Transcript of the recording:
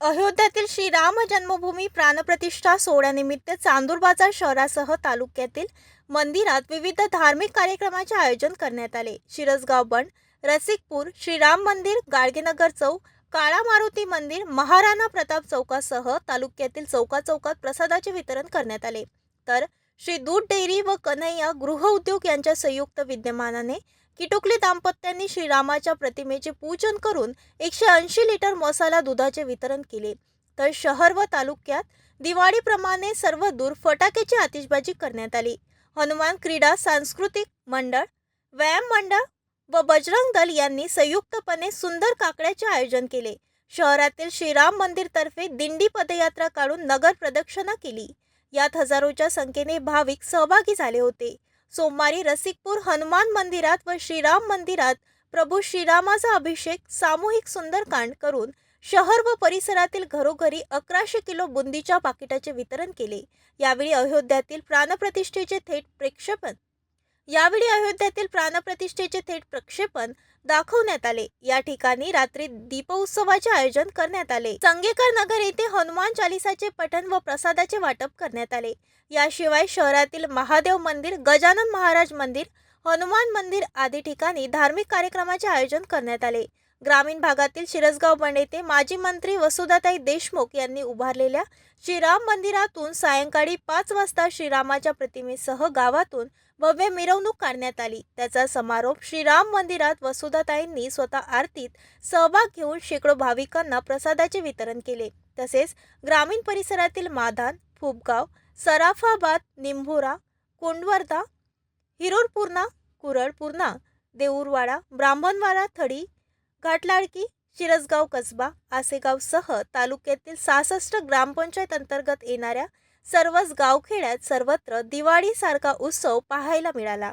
अयोध्यातील श्रीराम जन्मभूमी प्राणप्रतिष्ठा सोहळ्यानिमित्त चांदूर बाजार शहरासह तालुक्यातील मंदिरात विविध धार्मिक कार्यक्रमाचे आयोजन करण्यात आले. शिरसगाव बंड रसिकपूर श्रीराम मंदिर गाडगेनगर चौक काळा मारुती मंदिर महाराणा प्रताप चौकासह तालुक्यातील चौका चौकात प्रसादाचे वितरण करण्यात आले. तर श्री दूध डेअरी व कन्हैया गृहउद्योग यांच्या संयुक्त विद्यमानाने किटुकली दाम्पत्यांनी श्रीरामाच्या प्रतिमेचे पूजन करून एकशे ऐंशी लिटर मसाला दुधाचे वितरण केले. तर शहर व तालुक्यात दिवाळीप्रमाणे सर्व दूर फटाक्याची आतिषबाजी करण्यात आली. हनुमान क्रीडा सांस्कृतिक मंडळ व्यायाम मंडळ व बजरंग दल यांनी संयुक्तपणे सुंदर काकड्याचे आयोजन केले. शहरातील श्रीराम मंदिरतर्फे दिंडी पदयात्रा काढून नगर प्रदक्षिणा केली. यात हजारोच्या संख्येने भाविक सहभागी झाले होते. सोमवारी रसिकपूर हनुमान मंदिरात व श्रीराम मंदिरात प्रभू श्रीरामाचा अभिषेक सामूहिक सुंदरकांड करून शहर व परिसरातील घरोघरी अकराशे किलो बुंदीच्या पाकिटाचे वितरण केले. यावेळी अयोध्यातील प्राणप्रतिष्ठेचे थेट प्रेक्षेपण यावेळी अयोध्यातील प्राणप्रतिष्ठेचे थेट प्रक्षेपण दाखवण्यात आले. या ठिकाणी रात्री दीपोत्सवाचे आयोजन करण्यात आले. संगेकर नगर येथे हनुमान चालिसाचे पठण व प्रसादाचे वाटप करण्यात आले. याशिवाय शहरातील महादेव मंदिर गजानन महाराज मंदिर हनुमान मंदिर आदी ठिकाणी धार्मिक कार्यक्रमाचे आयोजन करण्यात आले. ग्रामीण भागातील शिरसगाव बंड येथे माजी मंत्री वसुधाताई देशमुख यांनी उभारलेल्या श्रीराम मंदिरातून सायंकाळी पाच वाजता श्रीरामाच्या प्रतिमेसह गावातून भव्य मिरवणूक काढण्यात आली. त्याचा समारोप श्रीराम मंदिरात वसुधाताईंनी स्वतः आरतीत सहभाग घेऊन शेकडो भाविकांना प्रसादाचे वितरण केले. तसेच ग्रामीण परिसरातील माधान फुबगाव सराफाबाद निंभोरा कोंडवर्धा हिरोरपूर्णा कुरळपूर्णा देऊरवाडा ब्राह्मणवाडा थडी घाटलाडकी शिरसगाव कसबा आसेगावसह तालुक्यातील सहासष्ट ग्रामपंचायत अंतर्गत येणाऱ्या सर्वच गावखेड्यात सर्वत्र दिवाळीसारखा उत्सव पाहायला मिळाला.